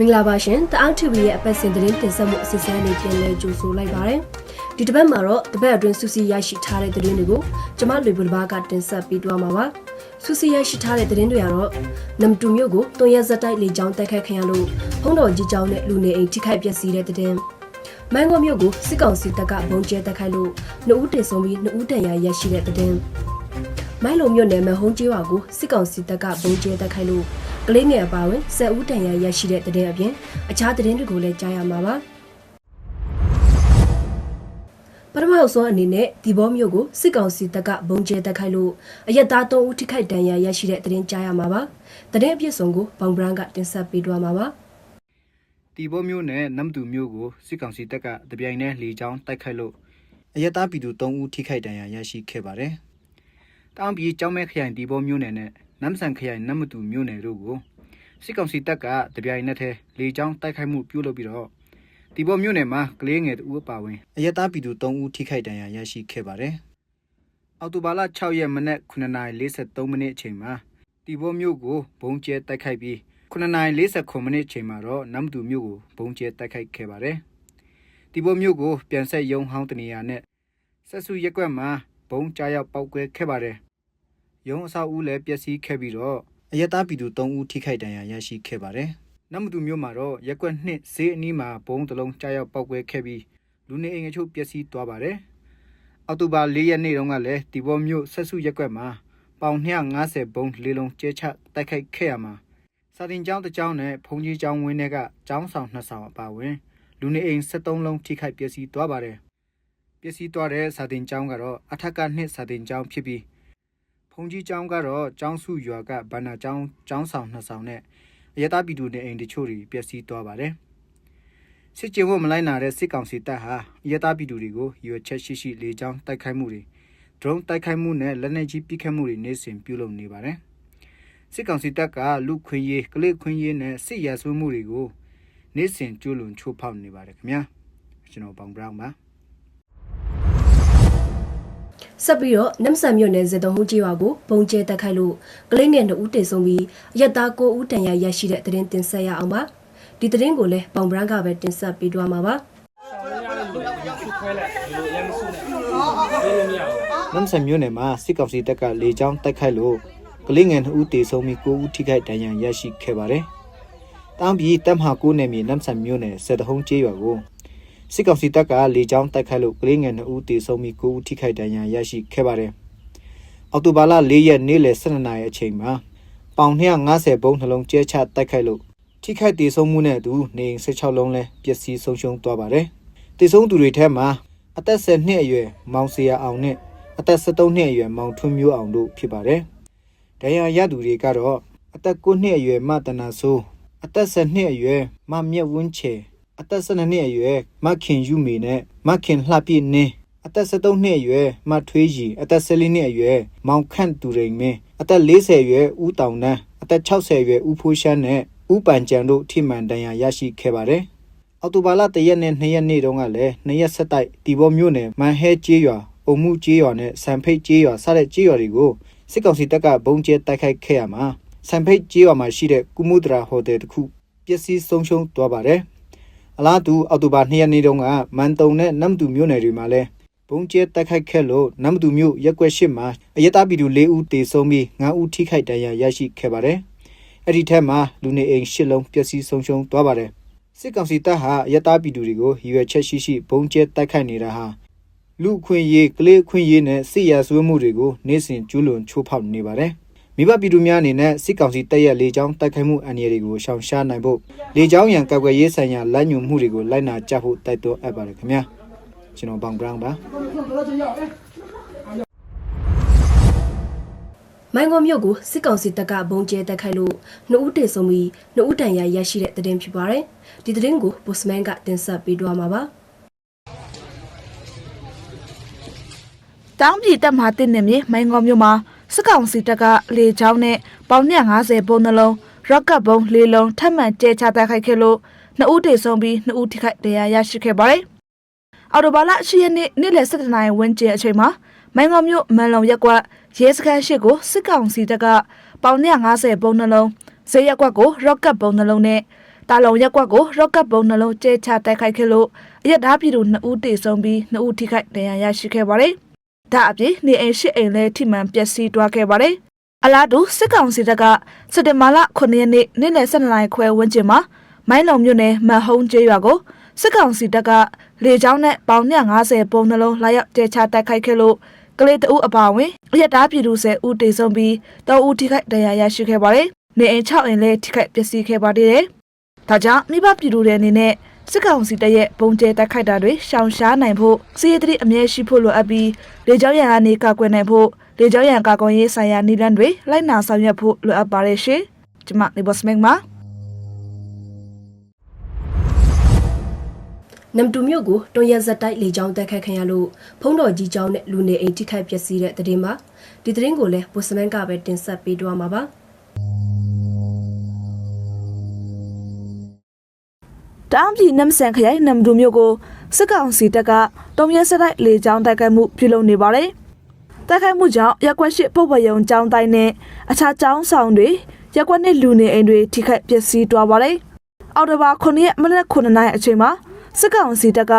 မင်္ဂလာပါရှင်တအောက် TV ရဲ့အပတ်စဉ်သတင်းတင်ဆက်မှုအစီအစဉ်လေးပြန်လည်ကြိုဆိုလိုက်ပါရစေဒီတစ်ပတ်မှာတော့တပတ်အတွင်းစူးစီးရရှိထားတဲ့သတင်းတွေကိုကျမလွေပူတစ်ပါးကတင်ဆက်ပေးသွားမှာပါစူးစီးရရှိထားတဲ့သတင်းတွေကတော့နမ်တူမြို့ကိုတွန်ရက်ဇက်တိုက်လေကြောင်းတိုက်ခတ်ခံရလို့ဖုံးတော်ကြီးကျောင်းနဲ့လူနေအိမ်ထိခိုက်ပျက်စီးတဲ့သတင်းမန်ကောမြို့ကိုစစ်ကောင်စီတပ်ကဘုံကျဲတိုက်ခိုက်လို့နှစ်ဦးတင်ဆုံးပြီးနှစ်ဦးတန်ရာရရှိတဲ့သတင်းမိုင်းလုံမြို့နယ်မဟုံးကျေးရွာကိုစစ်ကောင်စီတပ်ကဘုံကျဲတိုက်ခိုက်လို့ ကလေးငယ်အပါအဝင်၁၀ဦးတန်ရာရရှိတဲ့သတင်းအပြင်အခြားသတင်းတွေကိုလည်းကြားရမှာပါပထမအဆုံးအနေနဲ့ဒီဘောမျိုးကိုစစ်ကောင်စီတပ်ကဘုံကျဲတက်ခိုက်လို့အရက်သား၃ဦးထိခိုက်ဒဏ်ရာရရှိတဲ့သတင်းကြားရမှာပါသတင်းအပြည့်စုံကိုဘောင်ဘရန်ကတင်ဆက်ပေးသွားမှာပါတီဘောမျိုးနဲ့နမ်တူမျိုးကိုစစ်ကောင်စီတပ်ကတပြိုင်တည်းလေကြောင်းတိုက်ခိုက်လို့အရက်သားပြည်သူ3ဦးထိခိုက်ဒဏ်ရာရရှိခဲ့ပါတယ်။တောင်ပြည်ကျောင်းမဲခရိုင်တီဘောမျိုးနယ်နဲ့ နမ်ဆန်ခရိုင်နမ်မတူမျိုးနယ်တို့ကိုစစ်ကောင်စီတပ်ကတပြိုင်နက်တည်းလေကြောင်းတိုက်ခိုက်မှုပြုလုပ်ပြီးတော့တီဘောမျိုးနယ်မှာကလေးငယ်တဦးအပါဝင်အရက်သားပြည်သူ3ဦးထိခိုက်ဒဏ်ရာရရှိခဲ့ပါတယ်။အောက်တိုဘာလ6ရက်မနက်9:43မိနစ်အချိန်မှာတီဘောမျိုးကိုဘုံကျဲတိုက်ခိုက်ပြီး9:49မိနစ်အချိန်မှာတော့နမ်တူမြို့ကိုဘုံကျဲတိုက်ခိုက်ခဲ့ပါတယ်။ဒီဘုံမြို့ကိုပြန်ဆက်ယုံဟောင်းတနေရာနဲ့ဆက်စုရက်ကွက်မှာဘုံကြားရောက်ပောက်ကွဲခဲ့ပါတယ်။ ယုံအဆောက်အဦလည်းပျက်စီးခဲ့ပြီးတော့အရက်သားပြည်သူ3ဦးထိခိုက်ဒဏ်ရာရရှိခဲ့ပါတယ်။နမ်တူမြို့မှာတော့ရက်ကွက်နှစ်ဈေးအနီးမှာဘုံတစ်လုံးကြားရောက်ပောက်ကွဲခဲ့ပြီးလူနေအိမ်အချို့ပျက်စီးသွားပါတယ်။အောက်တိုဘာ၄ရက်နေ့တုန်းကလည်းဒီဘောမြို့ဆက်စုရက်ကွက်မှာပေါင်250ဘုံလေးလုံးကျဲချတိုက်ခိုက်ခဲ့ရမှာစာတင်ကျောင်းတစ်ကျောင်းနဲ့ဘုံကြီးကျောင်းဝင်းထဲကကျောင်းဆောင်နှစ်ဆောင်အပါအဝင်လူနေအိမ်73လုံးထိခိုက်ပျက်စီးသွားပါတယ်ပျက်စီးသွားတဲ့စာတင်ကျောင်းကတော့အထက်ကနှစ်စာတင်ကျောင်းဖြစ်ပြီးဘုံ ကြီးကျောင်းကတော့ကျောင်းစုရွာကဗန္နာကျောင်းကျောင်းဆောင်နှစ်ဆောင်နဲ့အရတာပြည်သူနေအိမ်တချို့တွေပျက်စီးသွားပါတယ်စစ်ကြေဝတ်မလိုက်နာတဲ့စစ်ကောင်စီတပ်ဟာအရတာပြည်သူတွေကိုရွေချက်ရှိရှိလေကြောင်းတိုက်ခိုက်မှုတွေဒရုန်းတိုက်ခိုက်မှုနဲ့လက်နက်ကြီးပစ်ခတ်မှုတွေနေစဉ်ပြုလုပ်နေပါတယ်စစ်ကောင်စီတပ်ကလူခွင့်ရေးကလစ်ခွင့်ရေးနဲ့စစ်ရာဇဝတ်မှုတွေကိုနေ့စဉ်ကျူးလွန်ချိုးဖောက်နေပါတယ်ခင်ဗျာကျွန်တော်ဘောင်ဘရောင်းပါ ဆက်ပြီးတော့နမ်ဆန်မြို့နယ်ဇေတုံဟူးကြီးရွာကိုဘုံကျဲတက်ခိုက်လို့ကလေးငယ်2ဦးတင်ဆုံးပြီးအရက်သား9ဦးတန်ရာရရှိတဲ့သတင်းတင်ဆက်ရအောင်ပါဒီသတင်းကိုလည်းဘောင်ဘရန်ကပဲတင်ဆက်ပေးသွားမှာပါနမ်ဆန်မြို့နယ်မှာစစ်ကောင်စီတပ်ကလေကြောင်းတိုက်ခိုက်လို့ကလေးငယ်2ဦးတေဆုံးပြီး9ဦးထိခိုက်ဒဏ်ရာရရှိခဲ့ပါတယ်။တောင်ပြည်တပ်မဟာ9နယ်မြေနမ်ဆန်မြို့နယ်စစ်တဟုံးကျေးရွာကို စစ်ကောင်စီတပ်ကလေကြောင်းတိုက်ခိုက်လို့ကလေးငယ်2ဦးတေဆုံးပြီး9ဦးထိခိုက်ဒဏ်ရာရရှိခဲ့ပါတယ်။အောက်တိုဘာလ4ရက်နေ့လယ်12နာရီအချိန်မှာပေါင်250ဘုံနှလုံးကျဲချတိုက်ခိုက်လို့ထိခိုက်တေဆုံးမှုနဲ့အတူနေအိမ်16လုံးလဲပျက်စီးဆုံးရှုံးသွားပါတယ်။တေဆုံးသူတွေထဲမှာအသက်10နှစ်အရွယ်မောင်စရာအောင်နဲ့အသက်73နှစ်အရွယ်မောင်ထွန်းမျိုးအောင်တို့ဖြစ်ပါတယ်။ဒဏ်ရာရသူတွေကတော့အသက်9နှစ်အရွယ်မတနာဆိုးအသက်10နှစ်အရွယ်မမြက်ဝင်းချေ အသက်12နှစ်အရွယ်မခင်ယူမီနဲ့မခင်လှပြည့်နင်းအသက်73နှစ်အရွယ်မထွေးကြီးအသက်14နှစ်အရွယ်မောင်ခန့်သူရိန်မင်းအသက်40အရွယ်ဦးတောင်တန်းအသက်60အရွယ်ဦးဖိုးရှမ်းနဲ့ဦးပန်ကြံတို့ထိမှန်ဒဏ်ရာရရှိခဲ့ပါတယ်။အော်တိုဘာလ1ရက်နဲ့2ရက်နေ့တုန်းကလည်း2ရက်ဆက်တိုက်တီဘောမြို့နယ်မန်ဟဲကျေးရွာအုံမှုကျေးရွာနဲ့စံဖိတ်ကျေးရွာစတဲ့ကျေးရွာတွေကိုစစ်ကောင်စီတပ်ကဘုံကျဲတိုက်ခိုက်ခဲ့ရမှာစံဖိတ်ကျေးရွာမှာရှိတဲ့ကုမှုဒရာဟိုတယ်တစ်ခုပျက်စီးဆုံးရှုံးသွားပါတယ်။ အလားတူအော်တိုဘာ2ရက်နေ့တုန်းကမန်တုံနဲ့နမ်တူမြို့နယ်တွေမှာလည်းဘုံကျဲတိုက်ခိုက်ခဲ့လို့နမ်တူမြို့ရက်ကွက်ရှိမှာအရတာပြည်သူ၄ဦးတေဆုံးပြီး9ဦးထိခိုက်ဒဏ်ရာရရှိခဲ့ပါတယ်။အဲ့ဒီထက်မှာလူနေအိမ်၈လုံးပျက်စီးဆုံးရှုံးသွားပါတယ်။စစ်ကောင်စီတပ်ဟာအရတာပြည်သူတွေကိုရည်ရွယ်ချက်ရှိရှိဘုံကျဲတိုက်ခိုက်နေတာဟာလူအခွင့်ရေးကလေးအခွင့်ရေးနဲ့စစ်ရာဇဝတ်မှုတွေကိုနေ့စဉ်ကျူးလွန်ချိုးဖောက်နေပါတယ်။ မိဘပြည်သူများအနေနဲ့စစ်ကောင်စီတပ်ရဲ့လေကြောင်းတိုက်ခိုက်မှုအန္တရာယ်တွေကိုရှောင်ရှားနိုင်ဖို့လေကြောင်းရန်ကာကွယ်ရေးဆိုင်ရာလမ်းညွှန်မှုတွေကိုလိုက်နာကြဖို့တိုက်တွန်းအပ်ပါတယ်ခင်ဗျာ။ကျွန်တော်ဘောင်ဘရောင်းပါမိုင်းကောမြို့ကိုစစ်ကောင်စီတပ်ကဘုံကျဲတက်ခိုက်လို့နှစ်ဦးတင်ဆုံးပြီးနှစ်ဦးတန်ရာရရှိတဲ့သတင်းဖြစ်ပါတယ်ဒီသတင်းကိုဘုစမန်ကတင်ဆက်ပေးသွားမှာပါတောင်ပြည်တပ်မဟာတင်နေမြေမိုင်းကောမြို့မှာ စစ်ကောင်စီတပ်ကလေချောင်းနဲ့ပေါင်250ဘုံနှလုံးရော့ကတ်ဘုံ၄လုံးထပ်မံကျဲချတိုက်ခိုက်ခဲ့လို့နှစ်ဦးတေဆုံးပြီးနှစ်ဦးထိခိုက်ဒဏ်ရာရရှိခဲ့ပါတယ်။အော်တိုဘာလ10ရက်နေ့နေ့လယ်7နာရီဝန်းကျင်အချိန်မှာမိုင်းကောမြို့မန်လုံရက်ကွက်ရဲစခန်းရှိကိုစစ်ကောင်စီတပ်ကပေါင်250ဘုံနှလုံးဈေးရက်ကွက်ကိုရော့ကတ်ဘုံနှလုံးနဲ့တာလုံရက်ကွက်ကိုရော့ကတ်ပုံနှလုံးကျဲချတိုက်ခိုက်ခဲ့လို့အရက်သားပြည်သူ2ဦးတေဆုံးပြီး2ဦးထိခိုက်ဒဏ်ရာရရှိခဲ့ပါတယ်။ ဒါအပြင်နေအိမ်ရှိအိမ်လည်းထိမှန်ပျက်စီးသွားခဲ့ပါတယ်။အလားတူစစ်ကောင်စီတပ်ကစက်တင်ဘာလ9ရက်နေ့နေ့လယ်12နာရီခွဲဝန်းကျင်မှာမိုင်းလုံမြို့နယ်မဟုံးကျေးရွာကိုစစ်ကောင်စီတပ်ကလေကြောင်းနဲ့ပေါင်150ပုံနှလုံးလာရောက်ကျဲချတိုက်ခိုက်ခဲ့လို့ကလေးတအုပ်အပါအဝင်အရက်သားပြည်သူ10ဦးတေဆုံးပြီး3ဦးထိခိုက်ဒဏ်ရာရရှိခဲ့ပါတယ်။နေအိမ်6အိမ်လည်းထိခိုက်ပျက်စီးခဲ့ပါသေးတယ်။ဒါကြောင့်မိဘပြည်သူတွေအနေနဲ့ စစ်ကောင်စီတပ်ရဲ့ပုံကျဲတိုက်ခိုက်တာတွေရှောင်ရှားနိုင်ဖို့စီးရဲတိအမြဲရှိဖို့လိုအပ်ပြီးလေကြောင်းရန်ကနေကာကွယ်နိုင်ဖို့လေကြောင်းရန်ကာကွယ်ရေးဆိုင်ရာနည်းလမ်းတွေလိုက်နာဆောင်ရွက်ဖို့လိုအပ်ပါတယ်ရှင်။ကျွန်မနေဘော့စမက်မှာနမ်တူမြို့ကိုတွန်ရက်ဇက်တိုက်လေကြောင်းတက်ခတ်ခံရလို့ဖုံးတော်ကြီးကျောင်းနဲ့လူနေအိမ်ထိခိုက်ပျက်စီးတဲ့တဲ့တင်ပါဒီတဲ့တင်ကိုလည်းဘိုစမန်ကပဲတင်ဆက်ပေးသွားမှာပါ တအောင်ပြည်နမ်ဆန်ခရိုင်နမ်ဒူမြို့ကိုစစ်ကောင်စီတပ်ကတုံးရဲစတိုက်လေကြောင်းတိုက်ခိုက်မှုပြုလုပ်နေပါတယ်။တိုက်ခိုက်မှုကြောင့်ရက်ကွက်ရှိပုတ်ပယုံကျောင်းတိုင်းနဲ့အခြားကျောင်းဆောင်တွေရက်ကွက်နဲ့လူနေအိမ်တွေထိခိုက်ပျက်စီးသွားပါတယ်။အော်တိုဘာ9ရက်မနက်9နာရီအချိန်မှာစစ်ကောင်စီတပ်က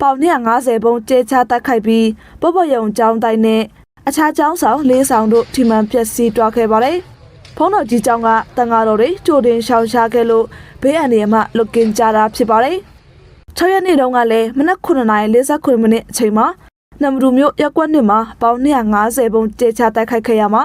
ပေါင်150ပုံကျဲချတိုက်ခိုက်ပြီးပုတ်ပယုံကျောင်းတိုင်းနဲ့အခြားကျောင်းဆောင်၄ဆောင်တို့ထိမှန်ပျက်စီးသွားခဲ့ပါတယ်။ ဖုန်းတော်ကြီးကျောင်းကတန်ဃာတော်တွေကြိုတင်ရှောင်ရှားခဲ့လို့ဘေးအန္တရာယ်မှလွတ်ကင်းကြတာဖြစ်ပါတယ်။6ရက်နေ့တုန်းကလည်းမနက်9:49မိနစ်အချိန်မှာနမ်ရူမြို့ရက်ကွက်နှစ်မှာပေါင်250ပုံကျေချတိုက်ခိုက်ခဲ့ရမှာ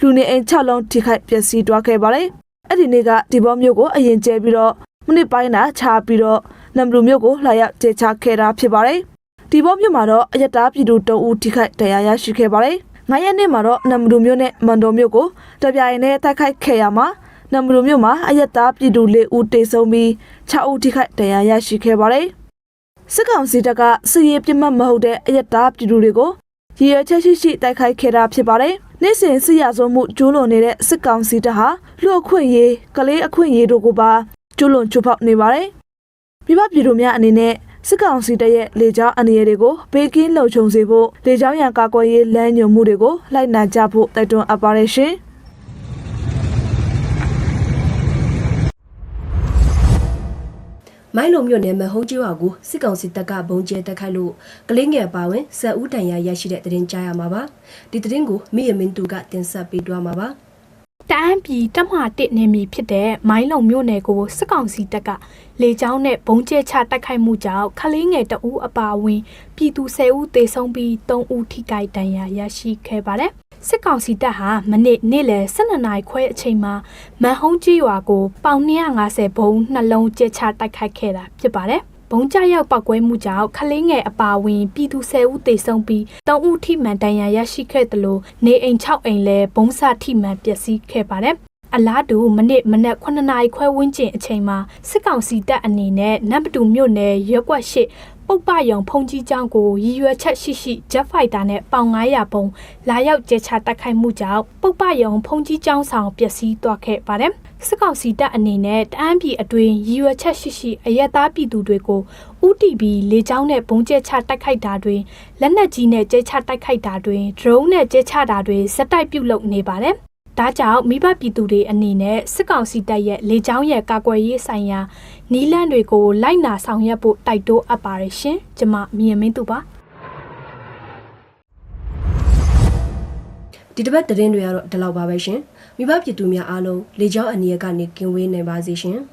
လူနေအိမ်6လုံးထိခိုက်ပျက်စီးသွားခဲ့ပါတယ်။အဲ့ဒီနေ့ကဒီဘောမြို့ကိုအရင်ကျဲပြီးတော့မိနစ်ပိုင်းသာခြားပြီးတော့နမ်ရူမြို့ကိုလာရောက်ကျေချခဲ့တာဖြစ်ပါတယ်။ဒီဘောမြို့မှာတော့အယက်သားပြည်သူတအူးထိခိုက်တရားရရှိခဲ့ပါတယ်။ 9ရက်နေ့မှာတော့နမ်ရူမြို့နဲ့မန်တော်မြို့ကိုတပြိုင်တည်းတိုက်ခိုက်ခဲ့ရမှာနမ်ရူမြို့မှာအယက်သားပြည်သူ၄ဦးတေဆုံးပြီး6ဦးထိခိုက်တရားရရှိခဲ့ပါတယ်။စစ်ကောင်စီတပ်ကစစ်ရေးပြစ်မှတ်မဟုတ်တဲ့အယက်သားပြည်သူတွေကိုရည်ရွယ်ချက်ရှိရှိတိုက်ခိုက်ခဲ့တာဖြစ်ပါတယ်။နေ့စဉ်စစ်ရဆိုမှုကျူးလွန်နေတဲ့စစ်ကောင်စီတပ်ဟာလူအခွင့်ရေးကလေးအခွင့်ရေးတို့ကိုပါကျူးလွန်ချိုးဖောက်နေပါတယ်။မိဘပြည်သူများအနေနဲ့ စစ်ကောင်စီတပ်ရဲ့လေကြောင်းအန္တရာယ်တွေကိုဘေးကင်းလုံခြုံစေဖို့လေကြောင်းရန်ကာကွယ်ရေးလမ်းညွှန်မှုတွေကိုလိုက်နာကြဖို့တိုက်တွန်းအပ်ပါတယ်ရှင်။မိုင်းလုံမြို့နယ်မဟုံးကျွာကိုစစ်ကောင်စီတပ်ကဘုံကျဲတက်ခိုက်လို့ကလေးငယ်ပါဝင်ဆက်ဦးတန်ရာရရှိတဲ့တဲ့တင်ကြားရမှာပါဒီတဲ့တင်ကိုမိယမင်းသူကတင်ဆက်ပေးသွားမှာပါ တအန်းပြည်တမဟာတစ်နေမီဖြစ်တဲ့မိုင်းလုံမြို့နယ်ကိုစစ်ကောင်စီတပ်ကလေကြောင်းနဲ့ဘုံကျဲချတိုက်ခိုက်မှုကြောင့်ခလေးငယ်တအူးအပါအဝင် ပြည်သူ10ဦးသေဆုံးပြီး3ဦးထိခိုက်ဒဏ်ရာရရှိခဲ့ပါတယ်။စစ်ကောင်စီတပ်ဟာမနေ့နေ့လယ်12နာရီခွဲအချိန်မှာမန်ဟုံးကြီးရွာကိုပေါင်250ဘုံနှလုံးကျဲချတိုက်ခိုက်ခဲ့တာဖြစ်ပါတယ်။ ဘုံကြရောက်ပောက်ကွဲမှုကြောင့်ခလေးငယ်အပါအဝင်ပြည်သူ10ဦးသေဆုံးပြီး3ဦးထိမှန်ဒဏ်ရာရရှိခဲ့တယ်လို့နေအိမ်6အိမ်လည်းဘုံစထိမှန်ပျက်စီးခဲ့ပါတယ်။အလားတူမနေ့မနက်9နာရီခွဲဝန်းကျင်အချိန်မှာစစ်ကောင်စီတပ်အနေနဲ့နမ်ပတူမြို့နယ်ရွက်ကွက်ရှိ ပုတ်ပယုံဖုန်ကြီးကျောင်းကိုရည်ရွယ်ချက်ရှိရှိဂျက်ဖိုက်တာနဲ့ပေါင်900ပုံလာရောက်ကျဲချတိုက်ခိုက်မှုကြောင့်ပုတ်ပယုံဖုန်ကြီးကျောင်းဆောင်ပျက်စီးသွားခဲ့ပါတယ်။စစ်ကောင်စီတပ်အနေနဲ့တအန်းပြည်အတွင်းရည်ရွယ်ချက်ရှိရှိအရက်သားပြည်သူတွေကို UTB လေကြောင်းနဲ့ဘုံကျဲချတိုက်ခိုက်တာတွေလက်နက်ကြီးနဲ့ကျဲချတိုက်ခိုက်တာတွေ drone နဲ့ကျဲချတာတွေစက်တိုက်ပြုတ်လုပ်နေပါတယ်။ ဒါကြောင့်မိဘပြည်သူတွေအနေနဲ့စစ်ကောင်စီတပ်ရဲ့လေကြောင်းရဲ့ကာကွယ်ရေးဆိုင်ရာနီးလန့်တွေကိုလိုက်နာဆောင်ရွက်ဖို့တိုက်တွန်းအပ်ပါတယ်ရှင်။ကျွန်မမြင်မင်းသူပါဒီတစ်ပတ်သတင်းတွေကတော့ဒီလောက်ပါပဲရှင်။မိဘပြည်သူများအားလုံးလေကြောင်းအန္တရာယ်ကနေကင်းဝေးနိုင်ပါစေရှင်။